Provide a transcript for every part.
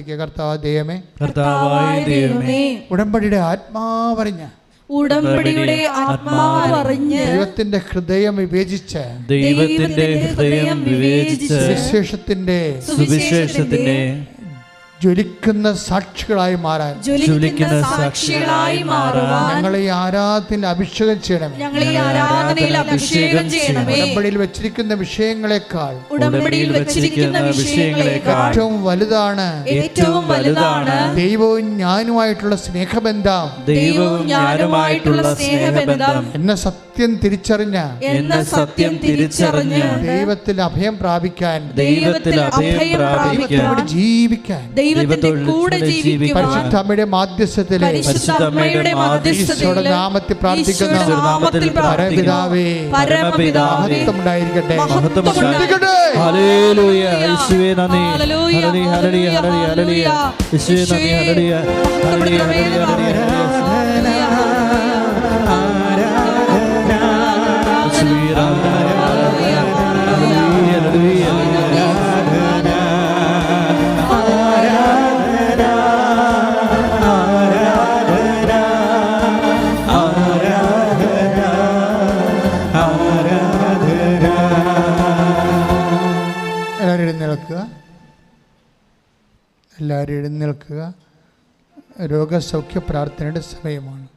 പ്രാർത്ഥിക്കുക കർത്താവ് ദൈവമേ. കർത്താവായ ദൈവമേ. ഉടമ്പടിയുടെ ആത്മാവറിഞ്ഞ ഉടമ്പടിയുടെ ആത്മാവറിഞ്ഞ് ദൈവത്തിന്റെ ഹൃദയം വിവേചിച്ച് ദൈവത്തിന്റെ ഹൃദയം വിവേചിച്ച് സുവിശേഷത്തിന്റെ സുവിശേഷത്തിന്റെ ജ്വലിക്കുന്ന സാക്ഷികളായി മാറാൻ. ജ്വലിക്കുന്ന സാക്ഷികളായി മാറുവാൻ ഞങ്ങളെ ഈ ആരാധനയിൽ അഭിഷേകം ചെയ്യണമേ. ഞങ്ങളെ ഈ ആരാധനയിൽ അഭിഷേകം ചെയ്യണമേ. ഉടമ്പടിയിൽ വെച്ചിരിക്കുന്ന വിഷയങ്ങളെക്കാൾ ഉടമ്പടിയിൽ വെച്ചിരിക്കുന്ന വിഷയങ്ങളെക്കാൾ ഏറ്റവും വലുതാണ് ഏറ്റവും വലുതാണ് ദൈവവും ഞാനുമായിട്ടുള്ള സ്നേഹബന്ധം. ദൈവവും ഞാനുമായിട്ടുള്ള സ്നേഹബന്ധം. എന്ന സത്യം തിരിച്ചറിഞ്ഞ എന്ന സത്യം തിരിച്ചറിഞ്ഞ് ദൈവത്തിൽ അഭയം പ്രാപിക്കാൻ ദൈവത്തിൽ അഭയം പ്രാപിക്കാൻ ജീവിക്കാൻ ദൈവത്തിന്റെ കൂടെ ജീവിക്കാൻ പരിശുദ്ധ അമ്മയുടെ മാധ്യസ്ഥത്തിലെ പരിശുദ്ധ അമ്മയുടെ ഈശോയുടെ നാമത്തിൽ പ്രാർത്ഥിക്കുന്ന നാമത്തിൽ പരമപിതാവേ പരപിതാവേ പരമപിതാവേ മഹത്വം ഉണ്ടായിരിക്കട്ടെ മഹത്വം ഉണ്ടായിരിക്കട്ടെ ഹല്ലേലൂയ യേശുവേ നന്ദി. ഹല്ലേലൂയ ഹല്ലേലൂയ ഹല്ലേലൂയ യേശുവേ നന്ദി ഹല്ലേലൂയ. ഹല്ലേലൂയ ഹല്ലേലൂയ എഴുന്നേൽക്കുക രോഗസൗഖ്യ പ്രാർത്ഥനയുടെ സമയമാണ്.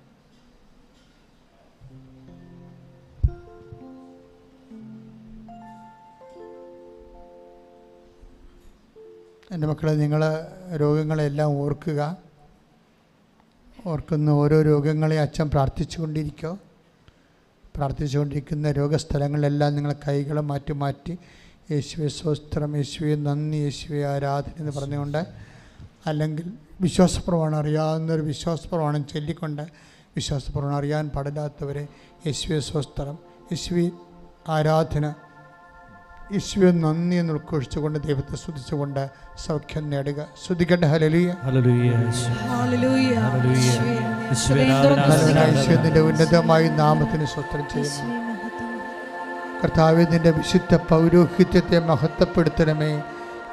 എന്റെ മക്കളെ നിങ്ങൾ രോഗങ്ങളെല്ലാം ഓർക്കുക. ഓർക്കുന്ന ഓരോ രോഗങ്ങളെ അച്ഛൻ പ്രാർത്ഥിച്ചുകൊണ്ടിരിക്കുക പ്രാർത്ഥിച്ചുകൊണ്ടിരിക്കുന്ന രോഗസ്ഥലങ്ങളിലെല്ലാം നിങ്ങൾ കൈകൾ മാറ്റി മാറ്റി. യേശുവെ സ്വസ്ത്രം യേശുവെ നന്ദി. യേശുവെ ആരാധന എന്ന് പറഞ്ഞുകൊണ്ട് അല്ലെങ്കിൽ വിശ്വാസപ്രമാണം അറിയാവുന്നൊരു വിശ്വാസപ്രമാണം ചൊല്ലിക്കൊണ്ട് വിശ്വാസപ്രമാണം അറിയാൻ പാടില്ലാത്തവരെ യേശുവെ സ്വസ്ത്രം. യശ്വി ആരാധന. യേശുവെ നന്ദി എന്ന് ഉൾക്കൊഴിച്ചുകൊണ്ട് ദൈവത്തെ സ്തുതിച്ചുകൊണ്ട് സൗഖ്യം നേടുക. സ്തുതിക്കട്ടെ. ഹലലിയ ഐശ്വര്യത്തിന്റെ ഉന്നതമായ നാമത്തിന് സ്വത്രം ചെയ്യുന്നു. കർത്താവ് നിന്റെ വിശുദ്ധ പൗരോഹിത്യത്തെ മഹത്വപ്പെടുത്തണമേ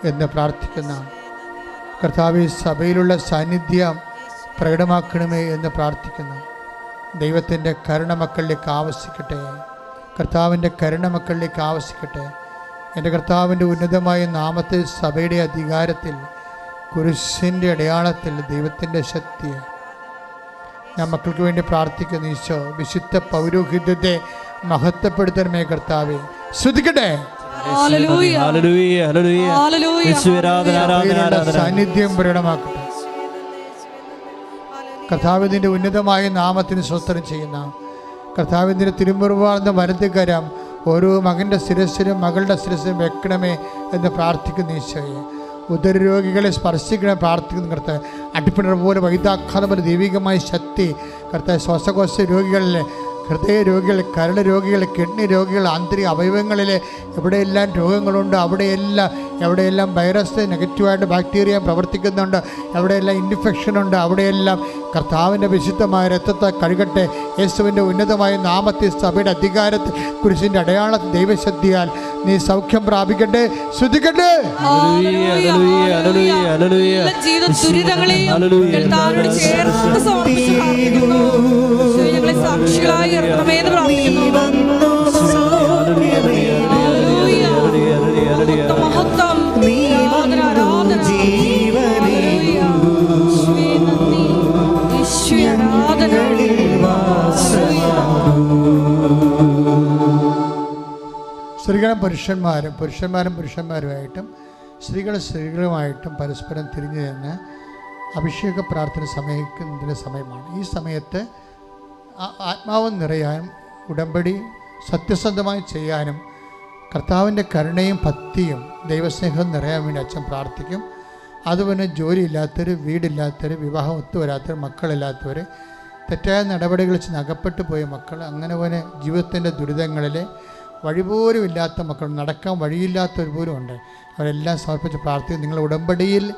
എന്ന് പ്രാർത്ഥിക്കുന്ന കർത്താവ് സഭയിലുള്ള സാന്നിധ്യം പ്രകടമാക്കണമേ എന്ന് പ്രാർത്ഥിക്കുന്നു. ദൈവത്തിന്റെ കരുണ മക്കളിലേക്ക് ആവശ്യിക്കട്ടെ കർത്താവിന്റെ കരുണ മക്കളിലേക്ക് ആവശ്യിക്കട്ടെ എന്റെ കർത്താവിന്റെ ഉന്നതമായ നാമത്തിൽ സഭയുടെ അധികാരത്തിൽ കുരിശിന്റെ അടയാളത്തിൽ ദൈവത്തിന്റെ ശക്തി. ഞാൻ മക്കൾക്ക് വേണ്ടി പ്രാർത്ഥിക്കുന്നു ഈശോ. വിശുദ്ധ പൗരോഹിത്യത്തെ മഹത്വപ്പെടുത്തണമേ കർത്താവെ. ശ്രദ്ധിക്കട്ടെ ഹല്ലേലൂയ ഹല്ലേലൂയ. ഹല്ലേലൂയ. ഹല്ലേലൂയ. യേശുവേ ആരാധന ആരാധന സഭയിലുള്ള ആരാധന സാന്നിധ്യം പ്രകടമാക്കട്ടെ. കർത്താവിന്റെ ഉന്നതമായ നാമത്തിന് സ്വസ്ത്രം ചെയ്യുന്ന കർത്താവിന്റെ തിരുമുറിവാർന്ന വലതുകരം ഓരോ മകന്റെ ശിരസിലും മകളുടെ ശിരസിലും വെക്കണമേ എന്ന് പ്രാർത്ഥിക്കുന്ന ഈശോയെ. ഉദരരോഗികളെ സ്പർശിക്കണം പ്രാർത്ഥിക്കുന്ന കർത്താവ്. അടിപ്പിണർ പോലെ വൈദാഘാതം പോലെ ദൈവികമായ ശക്തി കർത്താവ് ശ്വാസകോശ രോഗികളിലെ ഹൃദയ രോഗികൾ കരൾ രോഗികൾ കിഡ്നി രോഗികൾ ആന്തരിക അവയവങ്ങളിൽ എവിടെയെല്ലാം രോഗങ്ങളുണ്ട് അവിടെയെല്ലാം എവിടെയെല്ലാം വൈറസ് നെഗറ്റീവായിട്ട് ബാക്ടീരിയ പ്രവർത്തിക്കുന്നുണ്ട് എവിടെയെല്ലാം ഇൻഫെക്ഷൻ ഉണ്ട് അവിടെയെല്ലാം കർത്താവിന്റെ വിശുദ്ധമായ രക്തത്തെ കഴുകട്ടെ. യേശുവിന്റെ ഉന്നതമായ നാമത്തെ സഭയുടെ അധികാരത്തിൽ കുരിശിന്റെ അടയാളം ദൈവശക്തിയാൽ നീ സൗഖ്യം പ്രാപിക്കട്ടെ. ശ്രദ്ധിക്കട്ടെ ഹല്ലേലൂയ ഹല്ലേലൂയ ഹല്ലേലൂയ പുരുഷന്മാരും പുരുഷന്മാരും പുരുഷന്മാരുമായിട്ടും സ്ത്രീകൾ സ്ത്രീകളുമായിട്ടും പരസ്പരം തിരിഞ്ഞു നിന്ന് അഭിഷേക പ്രാർത്ഥന സമയിക്കുന്നതിന്റെ സമയമാണ്. ഈ സമയത്ത് ആത്മാവ് നിറയാനും ഉടമ്പടി സത്യസന്ധമായി ചെയ്യാനും കർത്താവിന്റെ കരുണയും ഭക്തിയും ദൈവസ്നേഹവും നിറയാൻ വേണ്ടി അച്ഛൻ പ്രാർത്ഥിക്കും. അതുപോലെ ജോലിയില്ലാത്തവർ വീടില്ലാത്തവർ വിവാഹം ഒത്തുവരാത്തവർ മക്കളില്ലാത്തവർ തെറ്റായ നടപടികളിൽ ചെന്ന് പോയ മക്കൾ അങ്ങനെ പോലെ ജീവിതത്തിന്റെ ദുരിതങ്ങളിൽ വഴിപോലും ഇല്ലാത്ത മക്കൾ നടക്കാൻ വഴിയില്ലാത്തവർ പോലും ഉണ്ട് അവരെല്ലാം സമർപ്പിച്ച് പ്രാർത്ഥിക്കും നിങ്ങൾ ഉടമ്പടിയിൽ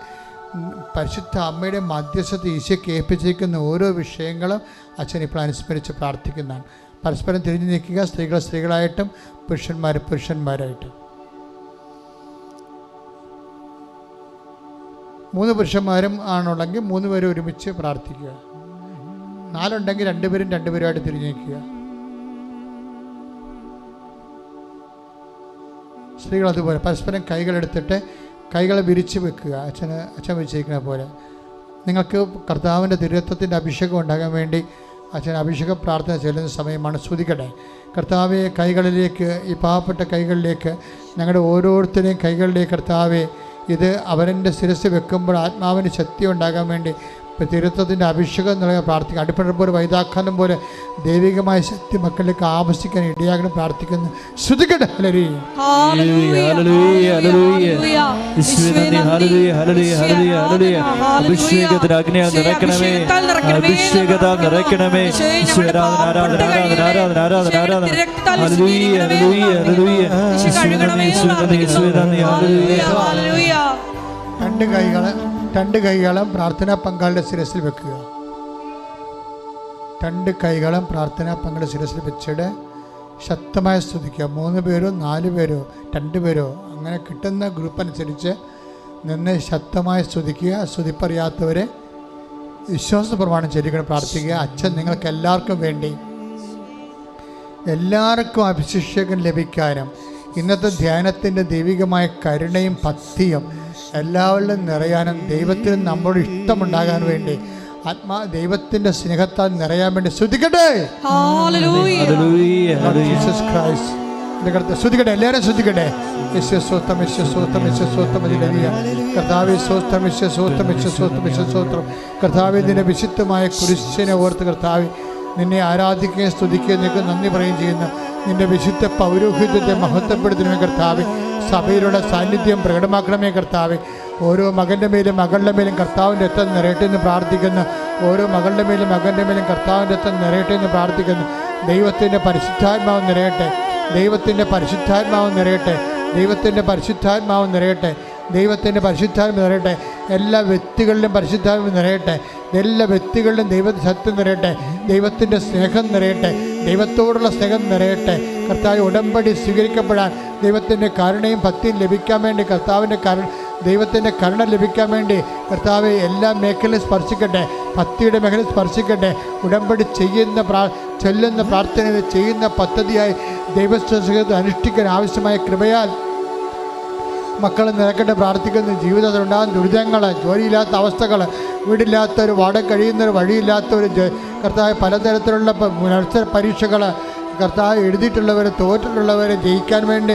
പരിശുദ്ധ അമ്മയുടെ മധ്യസ്ഥത ഈശയെ കേൾപ്പിച്ചിരിക്കുന്ന ഓരോ വിഷയങ്ങളും അച്ഛൻ ഇപ്പോൾ അനുസ്മരിച്ച് പ്രാർത്ഥിക്കുന്നതാണ്. പരസ്പരം തിരിഞ്ഞു നിൽക്കുക. സ്ത്രീകൾ സ്ത്രീകളായിട്ടും പുരുഷന്മാർ പുരുഷന്മാരായിട്ടും. മൂന്ന് പുരുഷന്മാരും ആണുള്ളെങ്കിൽ മൂന്ന് പേരും ഒരുമിച്ച് പ്രാർത്ഥിക്കുക. നാലുണ്ടെങ്കിൽ രണ്ടുപേരും രണ്ടുപേരുമായിട്ട് തിരിഞ്ഞു നിൽക്കുക. സ്ത്രീകൾ അതുപോലെ പരസ്പരം കൈകളെടുത്തിട്ട് കൈകളെ വിരിച്ച് വെക്കുക. അച്ഛന് അച്ഛൻ വെച്ചിരിക്കുന്ന പോലെ. നിങ്ങൾക്ക് കർത്താവിന്റെ ദുരിതത്വത്തിന്റെ അഭിഷേകം ഉണ്ടാകാൻ വേണ്ടി അച്ഛൻ അഭിഷേക പ്രാർത്ഥന ചെല്ലുന്ന സമയമാണ് സ്തുതിക്കട്ടെ. കർത്താവെ കൈകളിലേക്ക് ഈ പാവപ്പെട്ട കൈകളിലേക്ക് ഞങ്ങളുടെ ഓരോരുത്തരെയും കൈകളിലേക്ക് കർത്താവെ ഇത് അവരന്റെ ശിരസ് വെക്കുമ്പോൾ ആത്മാവിന് ശക്തി ഉണ്ടാകാൻ വേണ്ടി തിരുത്തത്തിന്റെ അഭിഷേകം നൽകാൻ പ്രാർത്ഥിക്കുക. അടിപ്പഴം പോലെ വൈതാക്കാനം പോലെ ദൈവികമായ ശക്തി മക്കളിലേക്ക് ആവശ്യിക്കാൻ ഇടയാകണം പ്രാർത്ഥിക്കുന്നു. ശ്രുതിക്കട്ടെ. അഭിഷേകത്തിൽ നിറയ്ക്കണമേ നിറയ്ക്കണമേ. ആരാധന ആരാധന ആരാധന ആരാധന ആരാധന. Hallelujah hallelujah hallelujah. ഹല്ലേലൂയ. രണ്ട് കൈകൾ രണ്ട് കൈകളും പ്രാർത്ഥനാ പങ്കാളിയുടെ ശിരസിൽ വെക്കുക. രണ്ട് കൈകളും പ്രാർത്ഥനാ പങ്കാളിയുടെ ശിരസിൽ വെച്ചിട്ട് ശക്തമായി സ്തുതിക്കുക. മൂന്ന് പേരോ നാല് പേരോ രണ്ട് പേരോ അങ്ങനെ കിട്ടുന്ന ഗ്രൂപ്പ് അനുസരിച്ച് നിന്ന് ശക്തമായി സ്തുതിക്കുക. സ്തുതിപ്പറിയാത്തവരെ വിശ്വാസ പ്രമാണം ചൊല്ലിക്കണം പ്രാർത്ഥിക്കുക. അച്ഛൻ നിങ്ങൾക്ക് എല്ലാവർക്കും വേണ്ടി എല്ലാവർക്കും അഭിഷേകം ലഭിക്കാനും ഇന്നത്തെ ധ്യാനത്തിന്റെ ദൈവികമായ കരുണയും ഭക്തിയും എല്ലാവരിലും നിറയാനും ദൈവത്തിന് നമ്മളോട് ഇഷ്ടമുണ്ടാകാൻ വേണ്ടി ആത്മാ ദൈവത്തിന്റെ സ്നേഹത്താൽ നിറയാൻ വേണ്ടി ശ്രദ്ധിക്കട്ടെ ജീസസ് ക്രൈസ്റ്റ് ശ്രദ്ധിക്കട്ടെ എല്ലാവരും ശ്രദ്ധിക്കട്ടെ അതിലറിയ കർത്താവെ കർത്താവെ നിന്റെ വിശുദ്ധമായ കുരിശിനെ ഓർത്ത് കർത്താവ് നിന്നെ ആരാധിക്കുകയും സ്തുതിക്കുകയും നിനക്ക് നന്ദി പറയുകയും ചെയ്യുന്ന. നിന്റെ വിശുദ്ധ പൗരോഹിത്യത്തെ മഹത്വപ്പെടുത്തണമേ കർത്താവെ. സഭയിലുള്ള സാന്നിധ്യം പ്രകടമാക്കണമേ കർത്താവെ. ഓരോ മകന്റെ മേലും മകളുടെ മേലും കർത്താവിന്റെ രക്തം നിറയട്ടെ എന്ന് പ്രാർത്ഥിക്കുന്നു. ഓരോ മകളുടെ മേലും മകന്റെ മേലും കർത്താവിന്റെ രക്തം നിറയട്ടെ എന്ന് പ്രാർത്ഥിക്കുന്നു. ദൈവത്തിന്റെ പരിശുദ്ധാത്മാവ് നിറയട്ടെ. ദൈവത്തിന്റെ പരിശുദ്ധാത്മാവ് നിറയട്ടെ. ദൈവത്തിന്റെ പരിശുദ്ധാത്മാവ് നിറയട്ടെ. ദൈവത്തിന്റെ പരിശുദ്ധാത്മ നിറയട്ടെ. എല്ലാ വ്യക്തികളിലും പരിശുദ്ധാത്മ നിറയട്ടെ. എല്ലാ വ്യക്തികളിലും ദൈവത്തിന്റെ സത്യം നിറയട്ടെ ദൈവത്തിന്റെ സ്നേഹം നിറയട്ടെ ദൈവത്തോടുള്ള സ്നേഹം നിറയട്ടെ. കർത്താവ് ഉടമ്പടി സ്വീകരിക്കപ്പെടാൻ ദൈവത്തിന്റെ കരുണയും ഭക്തിയും ലഭിക്കാൻ വേണ്ടി കർത്താവിന്റെ കരു ദൈവത്തിന്റെ കരുണ ലഭിക്കാൻ വേണ്ടി കർത്താവ് എല്ലാ മേഖലയും സ്പർശിക്കട്ടെ ഭക്തിയുടെ മേഖല സ്പർശിക്കട്ടെ. ഉടമ്പടി ചെയ്യുന്ന പ്രാ ചൊല്ലുന്ന പ്രാർത്ഥന ചെയ്യുന്ന പദ്ധതിയായി ദൈവസ്വസ്ഥ അനുഷ്ഠിക്കാൻ ആവശ്യമായ കൃപയാൽ മക്കൾ നിരക്കട്ടെ പ്രാർത്ഥിക്കുന്ന. ജീവിതത്തിൽ ഉണ്ടാകുന്ന ദുരിതങ്ങൾ ജോലിയില്ലാത്ത അവസ്ഥകൾ വീടില്ലാത്തൊരു വാടക കഴിയുന്നൊരു വഴിയില്ലാത്തൊരു കർത്താവ് പലതരത്തിലുള്ള മത്സര പരീക്ഷകൾ കർത്താവ് എഴുതിയിട്ടുള്ളവർ തോറ്റിട്ടുള്ളവരെ ജയിക്കാൻ വേണ്ടി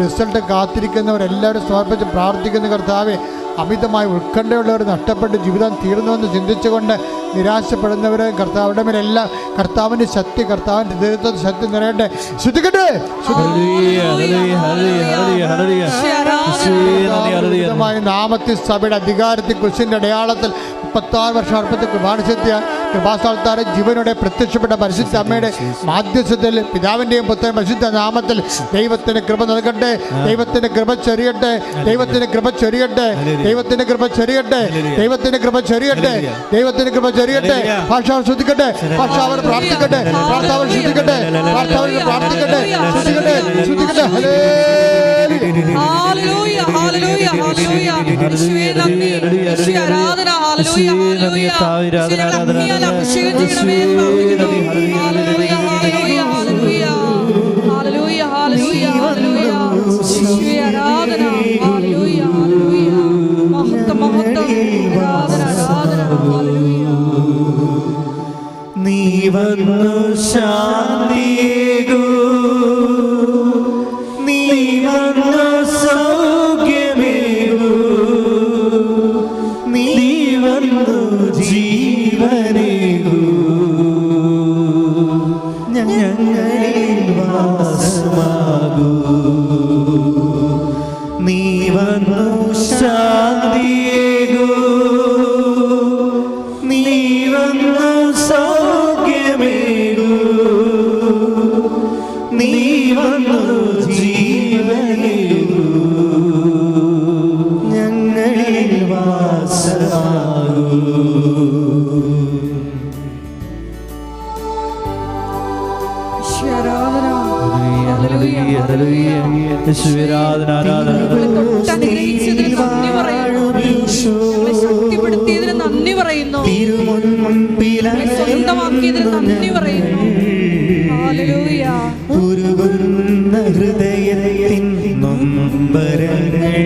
റിസൾട്ട് കാത്തിരിക്കുന്നവരെല്ലാവരും സമർപ്പിച്ച് പ്രാർത്ഥിക്കുന്ന കർത്താവെ. അമിതമായി ഉത്കണ്ഠയുള്ളവർ നഷ്ടപ്പെട്ട് ജീവിതം തീർന്നുവെന്ന് ചിന്തിച്ചുകൊണ്ട് നിരാശപ്പെടുന്നവരെ കർത്താവിടെ മേലെല്ലാം കർത്താവിന്റെ ശക്തി കർത്താവിന്റെ ദൈവത്തിന്റെ ശക്തി നിറയട്ടെ. ശ്രദ്ധിക്കട്ടെ? നാമത്തിൽ സഭയുടെ അധികാരത്തിൽ കുശിന്റെ അടയാളത്തിൽ മുപ്പത്താറ് വർഷം അർപ്പത്തിൽ കൃപാണിച്ചെത്തിയ കൃപാസ്ഥലത്താറ് ജീവനോടെ പ്രത്യക്ഷപ്പെട്ട പരിശുദ്ധ അമ്മയുടെ മാധ്യസ്ഥത്തിൽ പിതാവിന്റെയും പുത്രൻ പരിശുദ്ധ നാമത്തിൽ ദൈവത്തിന്റെ കൃപ നൽകട്ടെ ദൈവത്തിന്റെ കൃപ ചൊരിയട്ടെ ദൈവത്തിന്റെ കൃപ ചൊരിയട്ടെ ദൈവത്തിന്റെ കൃപ ചൊരിയട്ടെ ദൈവത്തിന്റെ കൃപ ചൊരിയട്ടെ ദൈവത്തിന്റെ കൃപ ചൊരിയട്ടെ. അവർ ശ്രദ്ധിക്കട്ടെ ഭാഷാവർ പ്രാർത്ഥിക്കട്ടെ പ്രാർത്ഥാവർ ശ്രദ്ധിക്കട്ടെ പ്രാർത്ഥാവർ പ്രാർത്ഥിക്കട്ടെ ശ്രദ്ധിക്കട്ടെ ശ്രദ്ധിക്കട്ടെ. ഹലേ ആരാധന. എന്ന് പ്രാർത്ഥിക്കുന്നു. ഹല്ലേലൂയ, വന്നു സ്വന്തമാക്കിയതിന് നന്ദി പറയുന്നു. ഉരുകുന്ന ഹൃദയത്തിൻ നൊമ്പരങ്ങൾ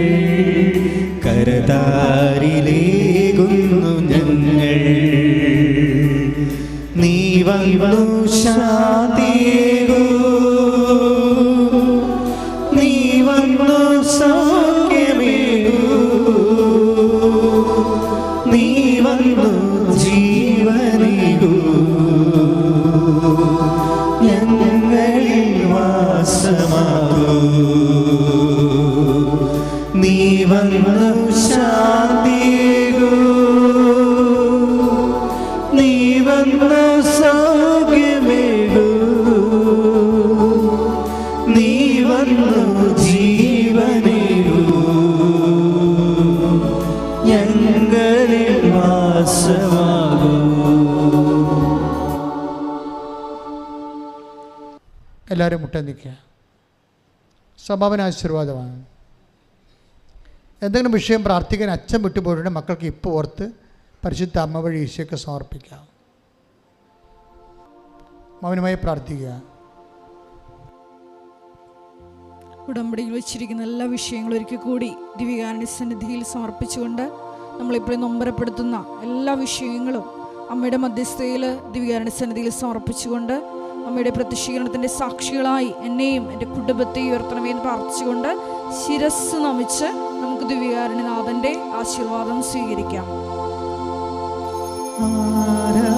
കരതാരിലേകുന്നു ഞങ്ങൾ. നീ വന്നു ശാന്തിയേകൂ. നീ വന്നു സൗഖ്യമേകൂ മുട്ട നിൽക്കുക. സ്വഭാവന ആശീർവാദമാണ്. എന്തെങ്കിലും വിഷയം പ്രാർത്ഥിക്കാൻ അച്ഛൻ വിട്ടുപോയിട്ടുണ്ടെങ്കിൽ മക്കൾക്ക് ഇപ്പോൾ ഓർത്ത് പരിശുദ്ധ അമ്മ വഴി ഈശോയ്ക്ക് സമർപ്പിക്കാം. മൗനമായി പ്രാർത്ഥിക്കുക. ഉടമ്പടിയിൽ വെച്ചിരിക്കുന്ന എല്ലാ വിഷയങ്ങളും ഒരിക്കൽ കൂടി ദിവ്യകാരുണ്യ സന്നിധിയിൽ സമർപ്പിച്ചുകൊണ്ട് നമ്മളിപ്പോഴും നൊമ്പരപ്പെടുത്തുന്ന എല്ലാ വിഷയങ്ങളും അമ്മയുടെ മധ്യസ്ഥയിൽ ദിവ്യകാരുണ്യ സന്നിധിയിൽ സമർപ്പിച്ചുകൊണ്ട് അമ്മയുടെ പ്രതിഷീകരണത്തിന്റെ സാക്ഷികളായി എന്നെയും എന്റെ കുടുംബത്തെയും ഉയർത്തണമേ എന്ന് പ്രാർത്ഥിച്ചുകൊണ്ട് ശിരസ് നമിച്ച് നമുക്ക് ദിവ്യകാരണനാഥന്റെ ആശീർവാദം സ്വീകരിക്കാം. ആരാധന